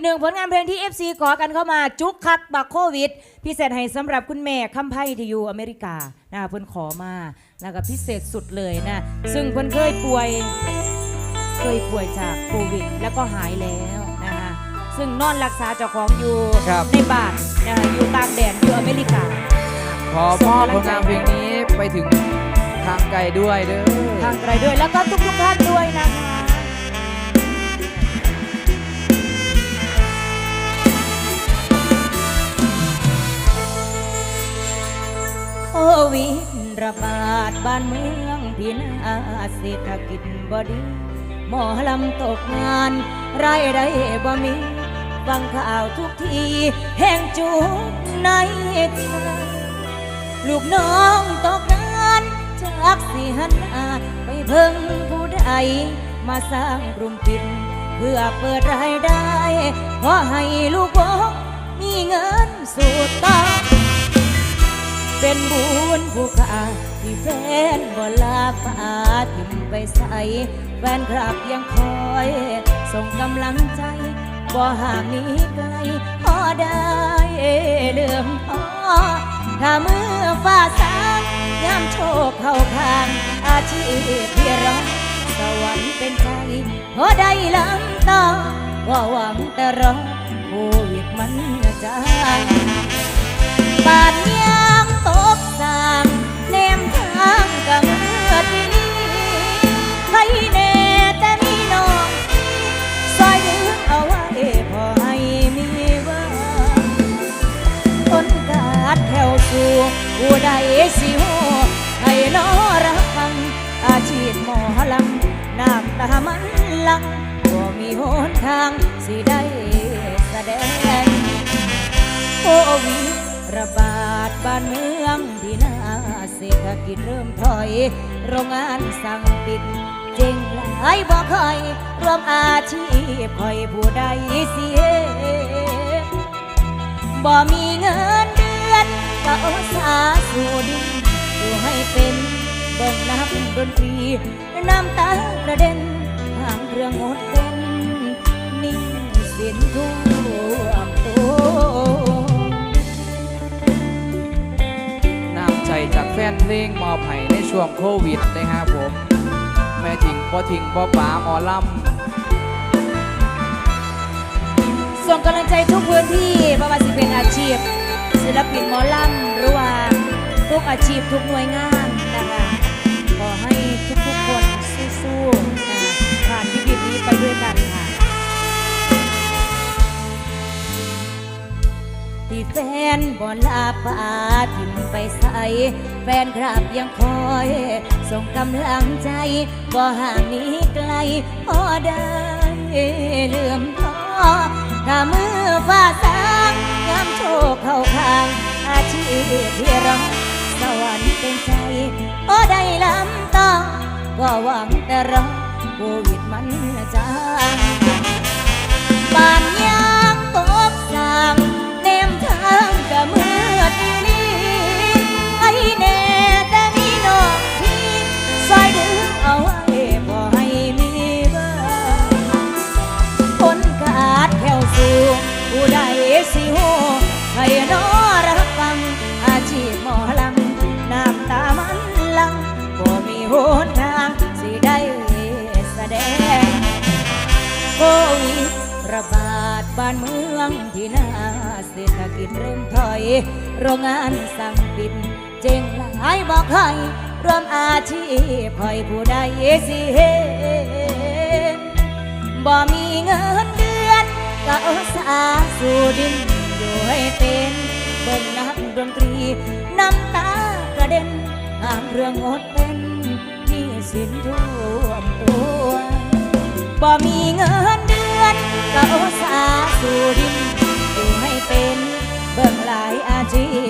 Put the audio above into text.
กหนึ่งผลงานเพลงที่ FC ขอกันเข้ามาจุกคักบักโควิด พิเศษให้สำหรับคุณแม่คำไพ่ที่อยู่อเมริกานะคะเพิ่นขอมาแล้วก็พิเศษสุดเลยนะซึ่งเพิ่นเคยป่วย เคยป่วยจากโควิด แล้วก็หายแล้วนะคะซึ่งนอนรักษาเจ้าของอยู่ครับในบ้านนะคะอยู่ต่างแดนอยู่อเมริกา ขอมอบผลงานเพลงนี้ไปถึงทางไกลด้วยเด้อทางไกลด้วยแล้วก็ทุกทุกๆท่านด้วยนะคะ ระบาดบ้านเมืองพินาศเศรษฐกิจบดี หมอลำตกงานไรายได้บ่มีฟังข่าวทุกที แห่งจุกในใจลูกน้องตกงานจากสิหันหน้าไปเพิ่งผู้ใดมาสร้างกลุ่มปิดเพื่อเปิดรายได้ เพราะให้ลูกบอกมีเงินสู่ต่อเป็นบุญผู้ขา ที่แฟนบ่ลาป่าทิมไปใส่แฟนคลับยังคอย ส่งกำลังใจบ่ห่างนี้ไกลพอได้เลื่อมพอถ้ามือฟ้าสางยามโชคเข้าข้าง อาชีพที่รักสวรรค์เป็นใจพอได้ลำต่อก็หวังแต่รอโควิดมันจาง ผู้ใดสิหูให้นอรับฟัง อาชีพหมอลำน้ำตามันลังก็มีหนทางสิได้แสดงโควิดระบาดบ้านเมืองที่นาเศรษฐกิจเริ่มถอย โรงงานสั่งปิดเจ๊งหลายบ่คอยรวมอาชีพคอยผู้ใดเสียบ่มีเงินเดือน ก็อาสาสู่ดินอยู่ให้เป็นเบิ่งนักดนตรีน้ำตากระเด็นห่างเครื่องหมดเป็นหนี่สินท่วมตัวน้ำใจจากแฟนเพลงมอบให้ในช่วงโควิดนะครับผม แม่ทิ้งบ่ทิ้งบ่ป๋าหมอลส่งกำลังใจทุกพื้นที่ไม่ว่าจะเป็นอาชีพ ศิลปินหมอลำหรือว่าทุกอาชีพทุกหน่วยงานนะคะขอให้ทุกๆคนสู้ๆนะผ่านวิกฤตนี้ไปด้วยกันค่ะที่แฟนบ่ลาปาทิมไปใส่แฟนครับยังคอย ส่งกำลังใจบ่ห่างนี้ไกลพอได้เลื่อมท้อถ้ามือฟ้าส หวังแต่รอโควิดมันจางบานยางตกสางเนมทางก็เมื่อทีนี้ไอ้แน่แต่มีน้องพี่ซอยดึงเอาไว้บ่ให้มีเบ้อคนกาดแถวสู่ผู้ใดสิหูให้นอรัานเมืองที่นาเศรษฐกิจเริ่มถอย โรงงานสั่งปิด เจ๊งหลายบอกให้รวมอาชีพคอยผู้ใดสิเห็นบ่มีเงินเดือน ก็อาสาสู่ดินอยู่ให้เป็นเบิ่งนักดนตรี น้ำตากระเด็นห้ามเรื่องงดเป็นหนี่สินท่วมตัวบ่มีเงิน ก็อาสาสู่ดินอยู่ให้เป็นเบื้องหลายอาชีพ